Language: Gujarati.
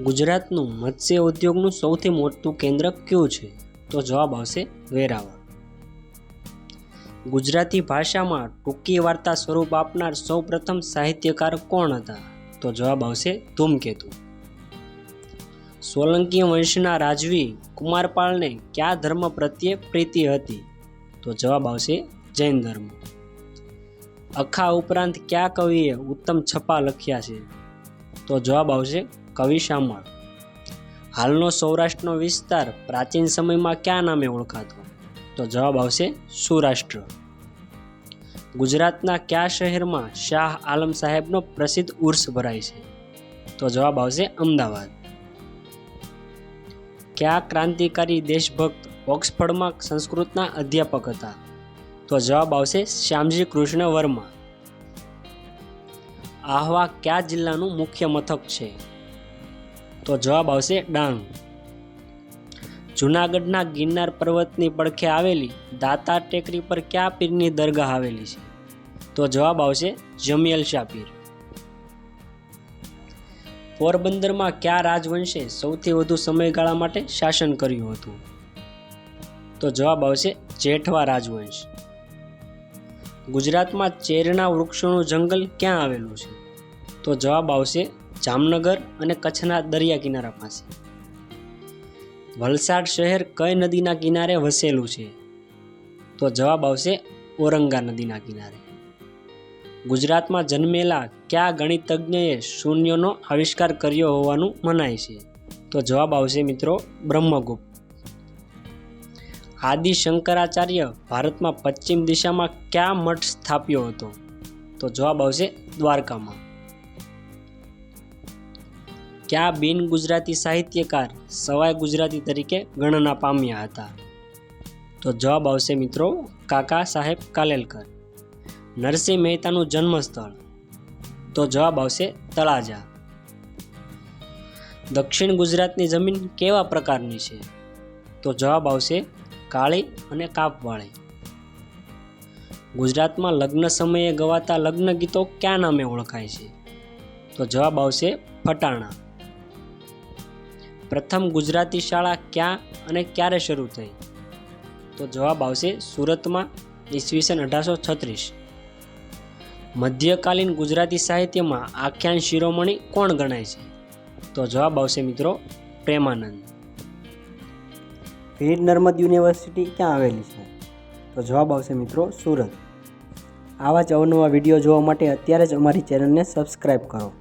ગુજરાતનું મત્સ્ય ઉદ્યોગનું સૌથી મોટું કેન્દ્ર કયું છે? તો જવાબ આવશે વેરાવળ. ગુજરાતી ભાષામાં ટૂંકી વાર્તા સ્વરૂપ આપનાર સૌપ્રથમ સાહિત્યકાર કોણ હતા? તો જવાબ આવશે ધૂમકેતુ. સોલંકી વંશના રાજવી કુમારપાલને કયા ધર્મ પ્રત્યે પ્રીતિ હતી? તો જવાબ આવશે જૈન ધર્મ. અખા ઉપરાંત કયા કવિએ ઉત્તમ છપા લખ્યા છે? તો જવાબ આવશે કવિ શામળ. હાલનો સૌરાષ્ટ્રનો વિસ્તાર પ્રાચીન સમયમાં ક્યાં નામે ઓળખાતો? તો જવાબ આવશે સૌરાષ્ટ્ર. ગુજરાતના કયા શહેરમાં શાહ આલમ સાહેબનો પ્રસિદ્ધ ઉર્સ ભરાય છે? તો જવાબ આવશે અમદાવાદ. કયા ક્રાંતિકારી દેશભક્ત ઓક્સફર્ડમાં સંસ્કૃતના અધ્યાપક હતા? તો જવાબ આવશે શ્યામજી કૃષ્ણ વર્મા આહવા કયા જિલ્લાનું મુખ્ય મથક છે? તો જવાબ આવશે ડાંગ. જૂનાગઢના ગિરનાર પર્વતની પડખે આવેલી દાતા ટેકરી પર કયા પીરની દરગાહ આવેલી છે? તો જવાબ આવશે જમિયલ શાહ પીર પોરબંદરમાં કયા રાજવંશે સૌથી વધુ સમયગાળા માટે શાસન કર્યું હતું? તો જવાબ આવશે જેઠવા રાજવંશ. ગુજરાતમાં ચેરના વૃક્ષોનું જંગલ ક્યાં આવેલું છે? તો જવાબ આવશે જામનગર અને કચ્છના દરિયા કિનારા પાસે. વલસાડ શહેર કઈ નદીના કિનારે વસેલું છે? તો જવાબ આવશે ઔરંગા નદીના કિનારે. ગુજરાતમાં જન્મેલા કયા ગણિતજ્ઞએ શૂન્યનો આવિષ્કાર કર્યો હોવાનું મનાય છે? તો જવાબ આવશે મિત્રો બ્રહ્મગુપ્ત. આદિ શંકરાચાર્ય ભારતમાં પશ્ચિમ દિશામાં કયા મઠ સ્થાપ્યો હતો? તો જવાબ આવશે દ્વારકામાં. કયા બિન ગુજરાતી સાહિત્યકાર સવાઈ ગુજરાતી તરીકે ગણના પામ્યા હતા? તો જવાબ આવશે મિત્રો કાકા સાહેબ કાલેલકર. નરસિંહ મહેતાનું જન્મસ્થળ. તો જવાબ આવશે તળાજા. દક્ષિણ ગુજરાતની જમીન કેવા પ્રકારની છે? તો જવાબ આવશે કાળી અને કાપવાળી. ગુજરાતમાં લગ્ન સમયે ગવાતા લગ્ન ગીતો ક્યાં નામે ઓળખાય છે? તો જવાબ આવશે ફટાણા. પ્રથમ ગુજરાતી શાળા ક્યાં અને ક્યારે શરૂ થઈ? તો જવાબ આવશે સુરતમાં ઈસવીસન અઢારસો છત્રીસ. મધ્યકાલીન ગુજરાતી સાહિત્યમાં આખ્યાન શિરોમણી કોણ ગણાય છે? તો જવાબ આવશે મિત્રો પ્રેમાનંદ. વીર નર્મદ યુનિવર્સિટી ક્યાં આવેલી છે? તો જવાબ આવશે મિત્રો સુરત. આવા જ અવનવા વીડિયો જોવા માટે અત્યારે જ અમારી ચેનલને સબસ્ક્રાઈબ કરો.